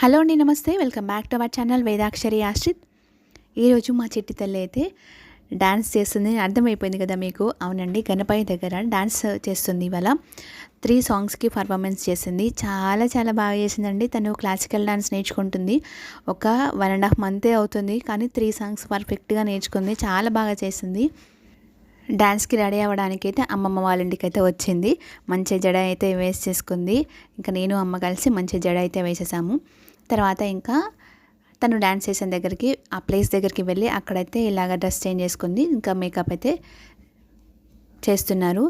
Hello అండి నమస్తే. Welcome back to our channel Vedakshari Ashrith. ఈరోజు మా చెట్టి తల్లి అయితే డ్యాన్స్ చేస్తుంది అర్థమైపోయింది కదా మీకు? అవునండి గణపతి దగ్గర డాన్స్ చేస్తుంది ఇవాళ. త్రీ సాంగ్స్కి పర్ఫార్మెన్స్ చేసింది. చాలా చాలా బాగా చేసిందండి. తను క్లాసికల్ డ్యాన్స్ నేర్చుకుంటుంది. ఒక వన్ అండ్ హాఫ్ మంతే అవుతుంది కానీ త్రీ సాంగ్స్ పర్ఫెక్ట్గా నేర్చుకుంది. చాలా బాగా చేసింది. డ్యాన్స్కి రెడీ అవ్వడానికి అయితే అమ్మమ్మ వాళ్ళ ఇంటికి అయితే వచ్చింది. మంచి జడ అయితే వేసేసుకుంది ఇంకా నేను అమ్మ కలిసి మంచి జడ అయితే వేసేసాము. తర్వాత ఇంకా తను డ్యాన్స్ చేసిన దగ్గరికి ఆ ప్లేస్ దగ్గరికి వెళ్ళి అక్కడైతే ఇలాగ డ్రెస్ చేంజ్ చేసుకుంది. ఇంకా మేకప్ అయితే చేస్తున్నారు.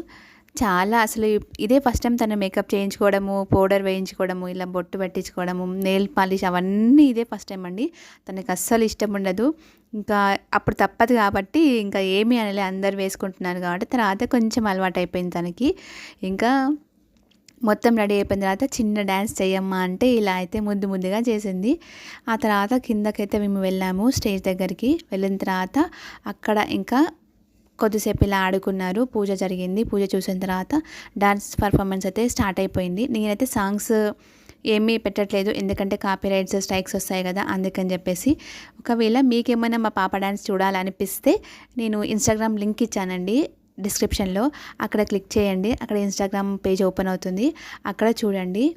చాలా అసలు ఇదే ఫస్ట్ టైం తను మేకప్ చేయించుకోవడము పౌడర్ వేయించుకోవడము ఇలా బొట్టు పెట్టించుకోవడము నెయిల్ పాలిష్ అవన్నీ ఇదే ఫస్ట్ టైం అండి. తనకి అస్సలు ఇష్టం ఉండదు. ఇంకా అప్పుడు తప్పదు కాబట్టి ఇంకా ఏమీ అనలే అందరు వేసుకుంటున్నారు కాబట్టి తర్వాత కొంచెం అలవాటు అయిపోయింది తనకి. ఇంకా మొత్తం రెడీ అయిపోయిన తర్వాత చిన్న డ్యాన్స్ చేయమ్మా అంటే ఇలా అయితే ముద్దు ముద్దుగా చేసింది. ఆ తర్వాత కిందకైతే మేము వెళ్ళాము స్టేజ్ దగ్గరికి. వెళ్ళిన తర్వాత అక్కడ ఇంకా కొద్దిసేపు ఇలా ఆడుకున్నారు. పూజ జరిగింది. పూజ చూసిన తర్వాత డాన్స్ పర్ఫార్మెన్స్ అయితే స్టార్ట్ అయిపోయింది. నేనైతే సాంగ్స్ ఏమీ పెట్టట్లేదు. ఎందుకంటే కాపీ రైట్స్ స్ట్రైక్స్ వస్తాయి కదా అందుకని చెప్పేసి. ఒకవేళ మీకేమైనా మా పాప డ్యాన్స్ చూడాలనిపిస్తే నేను ఇన్స్టాగ్రామ్ లింక్ ఇచ్చానండి. డిస్క్రిప్షన్లో. అక్కడ క్లిక్ చేయండి. అక్కడ ఇన్స్టాగ్రామ్ పేజ్ ఓపెన్ అవుతుంది. అక్కడ చూడండి.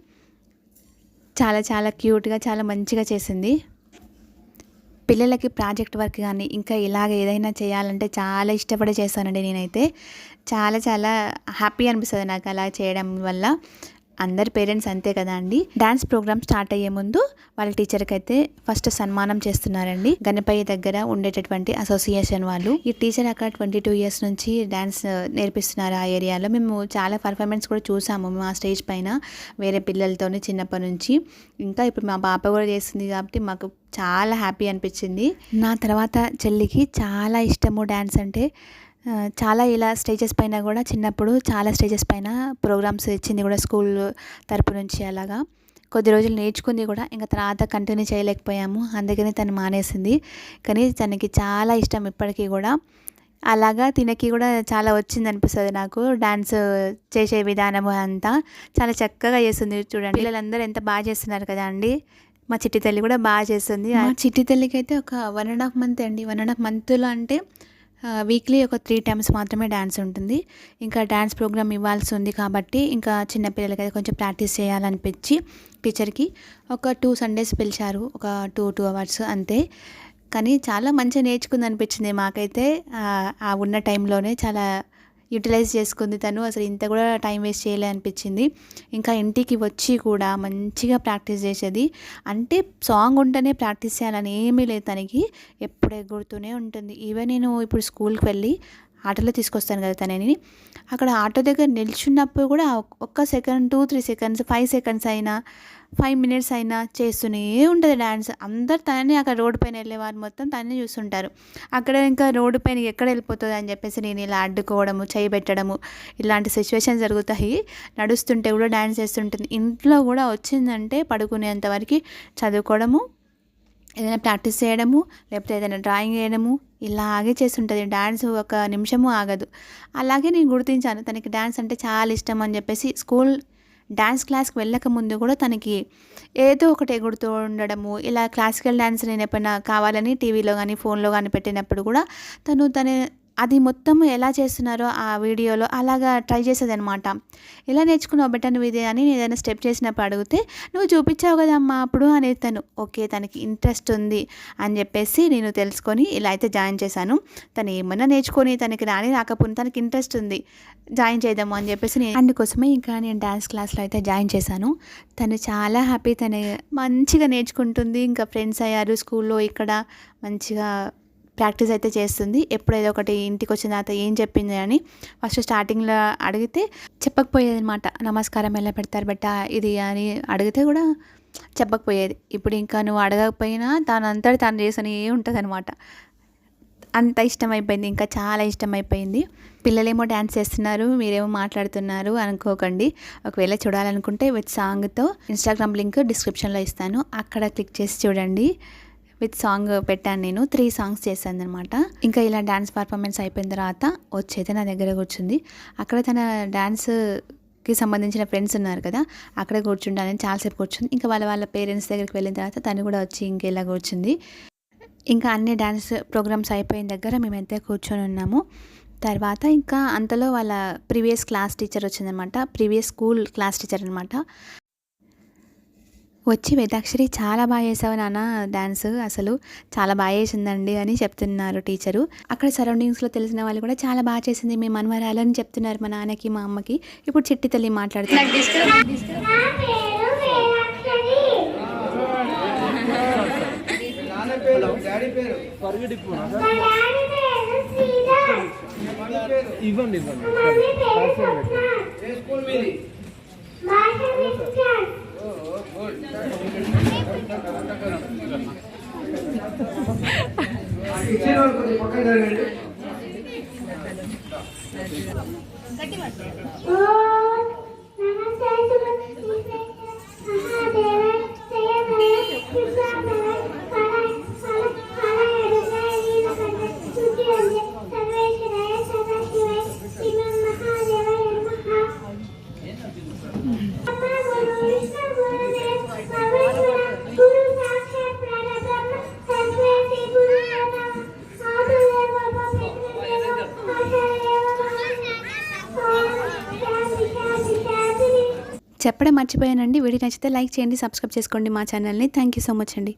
చాలా చాలా క్యూట్గా చాలా మంచిగా చేసింది. పిల్లలకి ప్రాజెక్ట్ వర్క్ కానీ ఇంకా ఇలాగ ఏదైనా చేయాలంటే చాలా ఇష్టపడి చేస్తానండి నేనైతే. చాలా చాలా హ్యాపీ అనిపిస్తుంది నాకు అలా చేయడం వల్ల. అందరి పేరెంట్స్ అంతే కదా అండి? డాన్స్ ప్రోగ్రామ్ స్టార్ట్ అయ్యే ముందు వాళ్ళ టీచర్కి అయితే ఫస్ట్ సన్మానం చేస్తున్నారండి. గణపయ్య దగ్గర ఉండేటటువంటి అసోసియేషన్ వాళ్ళు. ఈ టీచర్ అక్కడ ట్వంటీ టూ ఇయర్స్ నుంచి డాన్స్ నేర్పిస్తున్నారు ఆ ఏరియాలో. మేము చాలా పర్ఫార్మెన్స్ కూడా చూసాము మా స్టేజ్ పైన వేరే పిల్లలతోనే చిన్నప్పటి నుంచి. ఇంకా ఇప్పుడు మా పాప కూడా చేస్తుంది కాబట్టి మాకు చాలా హ్యాపీ అనిపించింది. నా తర్వాత చెల్లికి చాలా ఇష్టము డ్యాన్స్ అంటే చాలా ఇలా స్టేజెస్ పైన కూడా చిన్నప్పుడు చాలా స్టేజెస్ పైన ప్రోగ్రామ్స్ ఇచ్చింది కూడా స్కూల్ తరపు నుంచి అలాగా. కొద్ది రోజులు నేర్చుకుంది కూడా ఇంకా తర్వాత కంటిన్యూ చేయలేకపోయాము. అందుకని తను మానేసింది. కానీ తనకి చాలా ఇష్టం ఇప్పటికీ కూడా. అలాగా తినకి కూడా చాలా వచ్చింది అనిపిస్తుంది నాకు. డాన్స్ చేసే విధానం అంతా చాలా చక్కగా చేస్తుంది చూడండి. పిల్లలందరూ ఎంత బాగా చేస్తున్నారు కదా అండి. మా చిట్టి తల్లి కూడా బాగా చేస్తుంది. మా చిట్టి తల్లికి అయితే ఒక వన్ అండ్ హాఫ్ మంత్ అండి. వన్ అండ్ హాఫ్ మంత్లో అంటే వీక్లీ ఒక త్రీ టైమ్స్ మాత్రమే డ్యాన్స్ ఉంటుంది. ఇంకా డ్యాన్స్ ప్రోగ్రామ్ ఇవ్వాల్సి ఉంది కాబట్టి ఇంకా చిన్నపిల్లలకి అయితే కొంచెం ప్రాక్టీస్ చేయాలనిపించి టీచర్కి ఒక టూ సండేస్ పిలిచారు. ఒక టూ టూ అవర్స్ అంతే. కానీ చాలా మంచిగా నేర్చుకుంది అనిపించింది మాకైతే. ఆ ఉన్న టైంలోనే చాలా యూటిలైజ్ చేసుకుంది తను. అసలు ఇంత కూడా టైం వేస్ట్ చేయలే అనిపించింది. ఇంకా ఇంటికి వచ్చి కూడా మంచిగా ప్రాక్టీస్ చేసేది. అంటే సాంగ్ ఉంటేనే ప్రాక్టీస్ చేయాలని ఏమీ లేదు తనకి. ఎప్పుడు ఎగురుతూనే ఉంటుంది. ఈవెన్ నేను ఇప్పుడు స్కూల్కి వెళ్ళి ఆటోలో తీసుకొస్తాను కదా తనని. అక్కడ ఆటో దగ్గర నిల్చున్నప్పుడు కూడా ఒక్క second two three seconds five seconds అయినా ఫైవ్ మినిట్స్ అయినా చేస్తూనే ఉంటుంది డ్యాన్స్ అందరు తనని అక్కడ రోడ్డు పైన వెళ్ళేవారు మొత్తం తనని చూస్తుంటారు. అక్కడ ఇంకా రోడ్డు పైన ఎక్కడ వెళ్ళిపోతుంది అని చెప్పేసి నేను ఇలా అడ్డుకోవడము చేయి పెట్టడము ఇలాంటి సిచ్యువేషన్ జరుగుతాయి. నడుస్తుంటే కూడా డ్యాన్స్ చేస్తుంటుంది. ఇంట్లో కూడా వచ్చిందంటే పడుకునేంత వరకు చదువుకోవడము ఏదైనా ప్రాక్టీస్ చేయడము లేకపోతే ఏదైనా డ్రాయింగ్ చేయడము ఇలాగే చేస్తుంటుంది. డ్యాన్స్ ఒక నిమిషము ఆగదు. అలాగే నేను గుర్తించాను తనకి డ్యాన్స్ అంటే చాలా ఇష్టం అని చెప్పేసి స్కూల్ డ్యాన్స్ క్లాస్కి వెళ్ళక ముందు కూడా తనకి ఏదో ఒకటి ఎగుడుతూ ఉండడము ఇలా క్లాసికల్ డ్యాన్స్ నేను ఎప్పుడైనా కావాలని టీవీలో కానీ ఫోన్లో కానీ పెట్టినప్పుడు కూడా తను తన అది మొత్తం ఎలా చేస్తున్నారో ఆ వీడియోలో అలాగా ట్రై చేసేది అనమాట ఎలా నేర్చుకున్నావు బెటర్ నువ్వు ఇదే అని ఏదైనా స్టెప్ చేసినప్పుడు అడిగితే నువ్వు చూపించావు కదమ్మా అప్పుడు అనేది తను ఓకే తనకి ఇంట్రెస్ట్ ఉంది అని చెప్పేసి నేను తెలుసుకొని ఇలా అయితే జాయిన్ చేశాను. తను ఏమన్నా నేర్చుకొని తనకి రాని రాకపోయినా తనకి ఇంట్రెస్ట్ ఉంది జాయిన్ చేద్దాము అని చెప్పేసి నేను అందుకోసమే ఇంకా నేను డ్యాన్స్ క్లాస్లో అయితే జాయిన్ చేశాను. తను చాలా హ్యాపీ తను మంచిగా నేర్చుకుంటుంది. ఇంకా ఫ్రెండ్స్ అయ్యారు స్కూల్లో ఇక్కడ మంచిగా ప్రాక్టీస్ అయితే చేస్తుంది. ఎప్పుడైతే ఒకటి ఇంటికి వచ్చిన తర్వాత ఏం చెప్పింది అని ఫస్ట్ స్టార్టింగ్లో అడిగితే చెప్పకపోయేది అనమాట నమస్కారం ఎలా పెడతారు బట్ట ఇది అని అడిగితే కూడా చెప్పకపోయేది. ఇప్పుడు ఇంకా నువ్వు అడగకపోయినా తాను అంతటి తను చేసని ఉంటుంది అనమాట అంత ఇష్టమైపోయింది. ఇంకా చాలా ఇష్టమైపోయింది. పిల్లలేమో డ్యాన్స్ చేస్తున్నారు మీరేమో మాట్లాడుతున్నారు అనుకోకండి. ఒకవేళ చూడాలనుకుంటే విత్ సాంగ్తో ఇన్స్టాగ్రామ్ లింక్ డిస్క్రిప్షన్లో ఇస్తాను. అక్కడ క్లిక్ చేసి చూడండి. విత్ సాంగ్ పెట్టాను నేను. త్రీ సాంగ్స్ చేశాను అనమాట ఇంకా ఇలా డ్యాన్స్ పర్ఫార్మెన్స్ అయిపోయిన తర్వాత వచ్చేది నా దగ్గర కూర్చుంది. అక్కడ తన డ్యాన్స్కి కి సంబంధించిన ఫ్రెండ్స్ ఉన్నారు కదా అక్కడ కూర్చుంటానని చాలాసేపు కూర్చుంది. ఇంకా వాళ్ళ వాళ్ళ పేరెంట్స్ దగ్గరికి వెళ్ళిన తర్వాత తను కూడా వచ్చి ఇంకెలా కూర్చుంది. ఇంకా అన్ని డ్యాన్స్ ప్రోగ్రామ్స్ అయిపోయిన దగ్గర మేమైతే కూర్చొని ఉన్నాము. తర్వాత ఇంకా అంతలో వాళ్ళ ప్రీవియస్ క్లాస్ టీచర్ వచ్చిందనమాట ప్రీవియస్ స్కూల్ క్లాస్ టీచర్ అనమాట వచ్చి వేదాక్షరి చాలా బాగా చేసావు నాన్న డ్యాన్స్ అసలు చాలా బాగా చేసిందండి అని చెప్తున్నారు టీచరు. అక్కడ సరౌండింగ్స్లో తెలిసిన వాళ్ళు కూడా చాలా బాగా చేసింది మీ మనవరాలు అని చెప్తున్నారు మా నాన్నకి మా అమ్మకి. ఇప్పుడు చిట్టి తల్లి మాట్లాడుతున్నారు ఇవ్వండి ఇవ్వండి. ఇచ్చిన పక్కన చెప్పడం మర్చిపోయానండి. వీడియో నచ్చితే లైక్ చేయండి సబ్స్క్రైబ్ చేసుకోండి మా ఛానల్ని. థ్యాంక్ యూ సో మచ్ అండి.